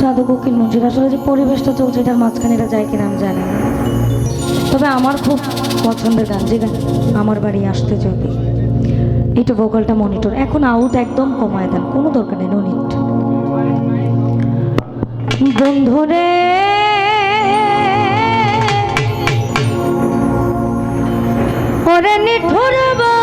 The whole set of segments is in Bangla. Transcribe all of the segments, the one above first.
সাধু কোকিল মঞ্জুর? আসলে যে পরিবেশটা চলছে এটার মাঝখানে এটা যায় কিনা আমি জানি তবে আমার খুব পছন্দের গান, যে গান আমার বাড়ি আসতে যদি। একটু ভোকালটা মনিটর এখন আউট একদম কমায় দেন, কোনো দরকার নেই নো নিট বন্ধুরে, ওরে নিঠুর ধোয়ারে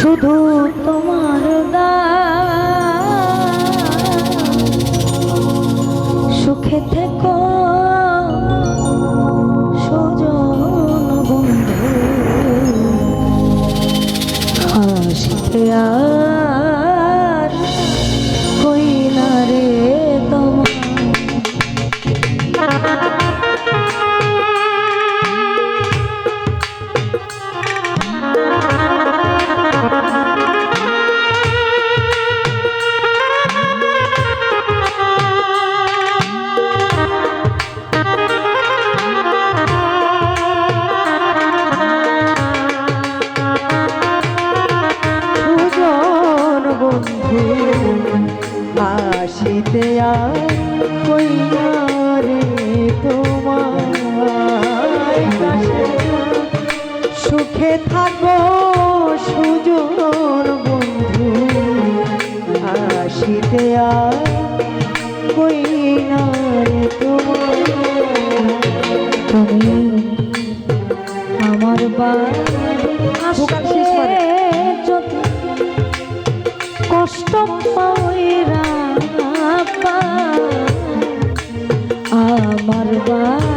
শুধু তোমার দা সুখে থেকো সুখে থাকো সুজন বন্ধু আসিতে তুমি আমার বাড়ি কষ্ট পাইরা আমার বাড়ি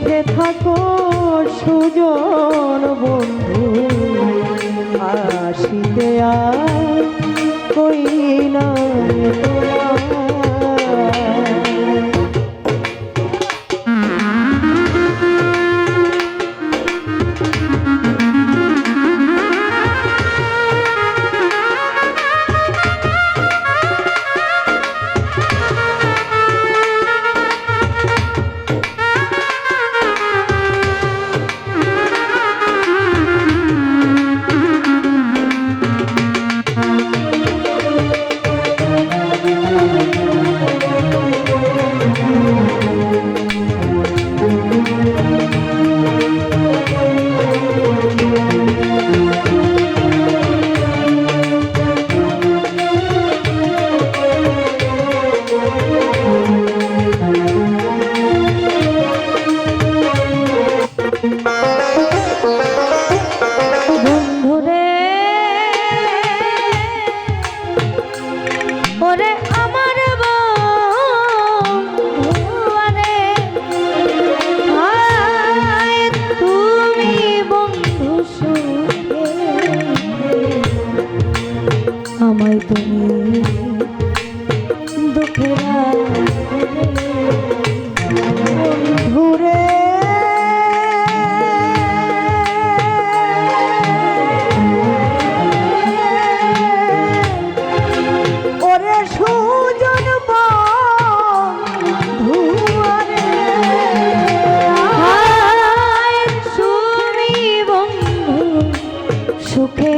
সুখে থাকো সুজন বন্ধু আসিতে আর কই না তোমার সুখে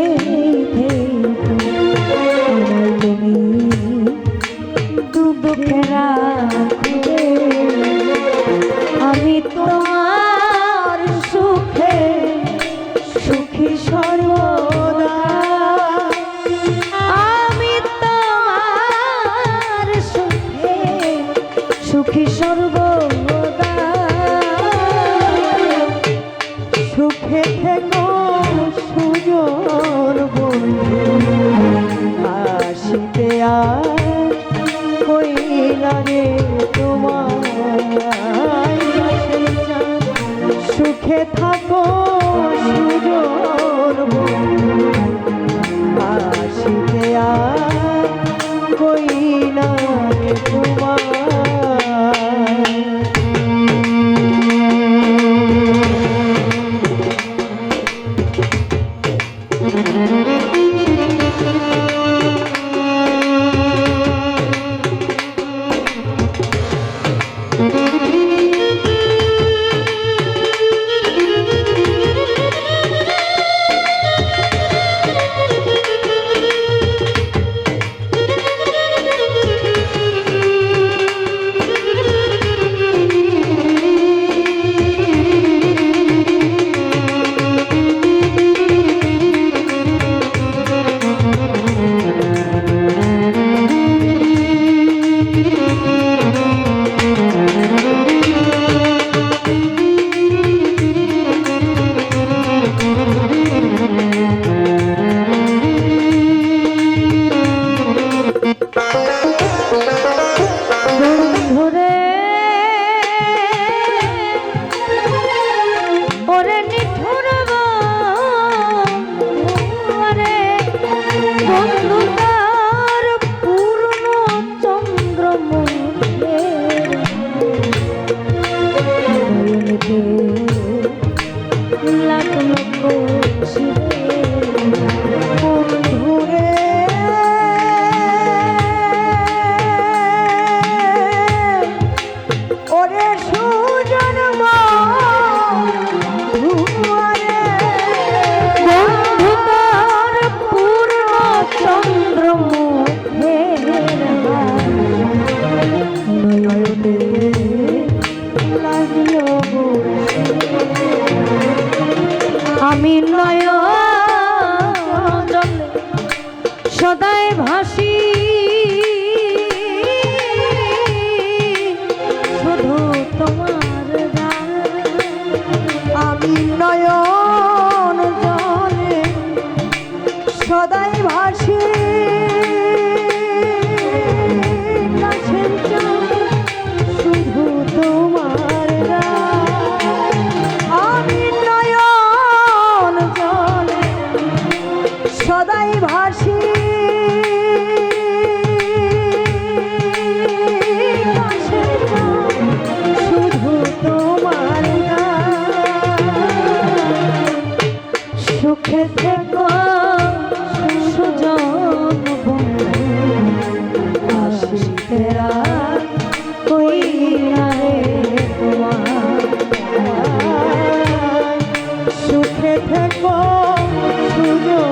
সুখে থাকো। প্রেমী নয় সদায় সুখে থেকো সুযোগ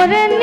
ওরে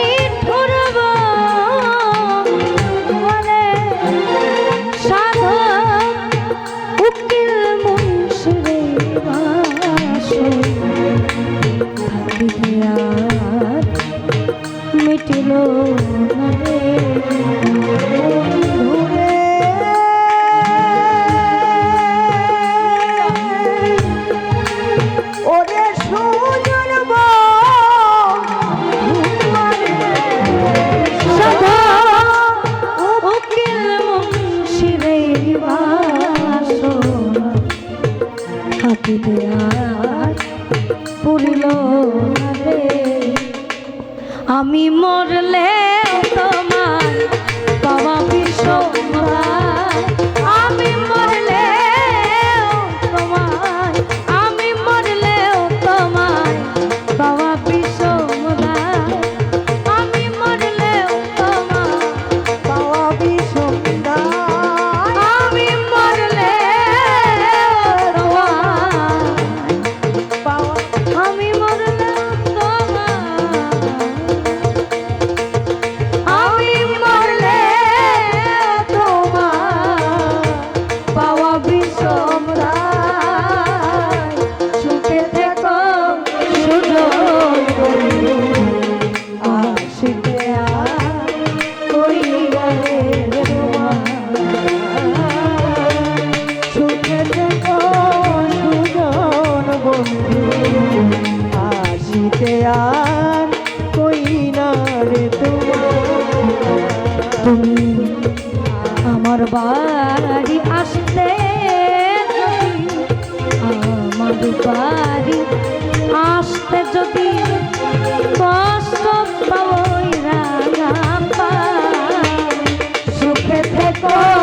তুমি আমার বাড়ি আসতে আমার বাড়ি আসতে যদি কষ্ট পাওয়া সুখে থেকো।